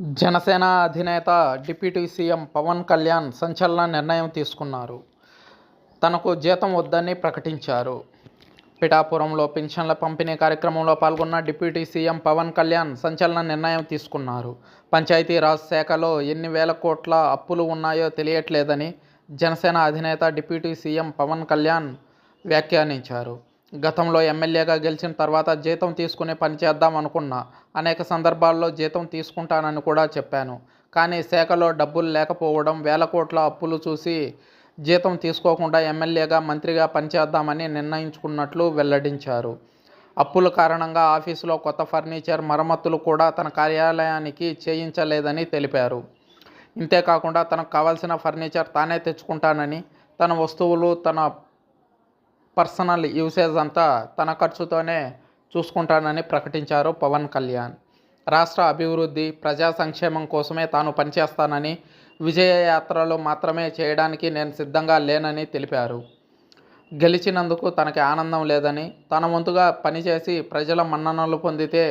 జనసేన అధినేత deputy CM Pawan Kalyan సంచలన నిర్ణయం తీసుకున్నారు. తనకు జీతం వద్దని ప్రకటించారు. పిఠాపురంలో పింఛన్ల పంపిణీ కార్యక్రమంలో పాల్గొన్న డిప్యూటీ సీఎం పవన్ కళ్యాణ్ సంచలన నిర్ణయం తీసుకున్నారు. పంచాయతీరాజ్ శాఖలో ఎన్ని వేల కోట్ల అప్పులు ఉన్నాయో తెలియట్లేదని జనసేన అధినేత డిప్యూటీ సీఎం పవన్ కళ్యాణ్ వ్యాఖ్యానించారు. గతంలో ఎమ్మెల్యేగా గెలిచిన తర్వాత జీతం తీసుకునే పని చేద్దాం అనుకున్నా. అనేక సందర్భాల్లో జీతం తీసుకుంటానని కూడా చెప్పాను. కానీ శాఖలో డబ్బులు లేకపోవడం వేల కోట్ల అప్పులు చూసి జీతం తీసుకోకుండా ఎమ్మెల్యేగా మంత్రిగా పనిచేద్దామని నిర్ణయించుకున్నట్లు వెల్లడించారు. అప్పుల కారణంగా ఆఫీసులో కొత్త ఫర్నిచర్ మరమ్మతులు కూడా తన కార్యాలయానికి చేయించలేదని తెలిపారు. ఇంతేకాకుండా తనకు కావాల్సిన ఫర్నిచర్ తానే తెచ్చుకుంటానని తన వస్తువులు తన పర్సనల్ యూసేజ్ అంతా తన ఖర్చుతోనే చూసుకుంటానని ప్రకటించారు పవన్ కళ్యాణ్. రాష్ట్ర అభివృద్ధి ప్రజా సంక్షేమం కోసమే తాను పనిచేస్తానని విజయయాత్రలు మాత్రమే చేయడానికి నేను సిద్ధంగా లేనని తెలిపారు. గెలిచినందుకు తనకి ఆనందం లేదని తన వంతుగా పనిచేసి ప్రజల మన్ననలు పొందితే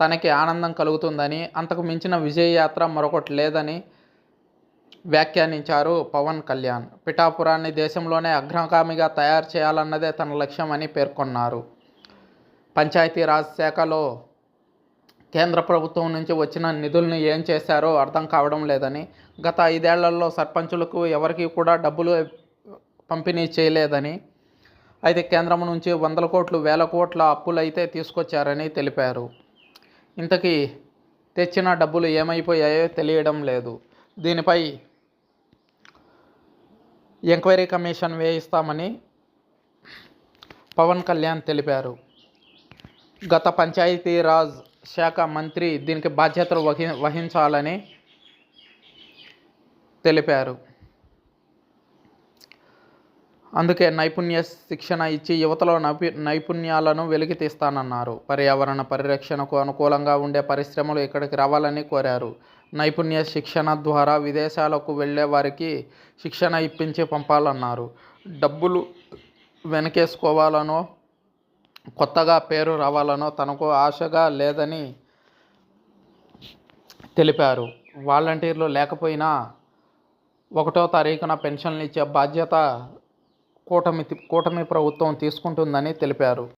తనకి ఆనందం కలుగుతుందని అంతకు మించిన విజయయాత్ర మరొకటి లేదని వ్యాఖ్యానించారు పవన్ కళ్యాణ్. పిఠాపురాన్ని దేశంలోనే అగ్రగామిగా తయారు చేయాలన్నదే తన లక్ష్యమని పేర్కొన్నారు. పంచాయతీరాజ్ శాఖలో కేంద్ర ప్రభుత్వం నుంచి వచ్చిన నిధుల్ని ఏం చేశారో అర్థం కావడం లేదని గత ఐదేళ్ళలో సర్పంచులకు ఎవరికి కూడా డబ్బులు పంపిణీ చేయలేదని అయితే కేంద్రం నుంచి వందల కోట్లు వేల కోట్ల అప్పులైతే తీసుకొచ్చారని తెలిపారు. ఇంతకీ తెచ్చిన డబ్బులు ఏమైపోయాయో తెలియడం లేదు. దీనిపై ఎంక్వైరీ కమిషన్ వేయిస్తామని పవన్ కళ్యాణ్ తెలిపారు. గత పంచాయతీరాజ్ శాఖ మంత్రి దీనికి బాధ్యతలు వహి వహించాలని తెలిపారు. అందుకే నైపుణ్య శిక్షణ ఇచ్చి యువతలో నైపు నైపుణ్యాలను వెలికి తీస్తానన్నారు. పర్యావరణ పరిరక్షణకు అనుకూలంగా ఉండే పరిశ్రమలు ఇక్కడికి రావాలని కోరారు. నైపుణ్య శిక్షణ ద్వారా విదేశాలకు వెళ్ళే వారికి శిక్షణ ఇప్పించి పంపాలన్నారు. డబ్బులు వెనకేసుకోవాలనో కొత్తగా పేరు రావాలనో తనకు ఆశగా లేదని తెలిపారు. వాలంటీర్లు లేకపోయినా ఒకటో తారీఖున పెన్షన్లు ఇచ్చే బాధ్యత కూటమి కూటమి ప్రభుత్వం తీసుకుంటుందని తెలిపారు.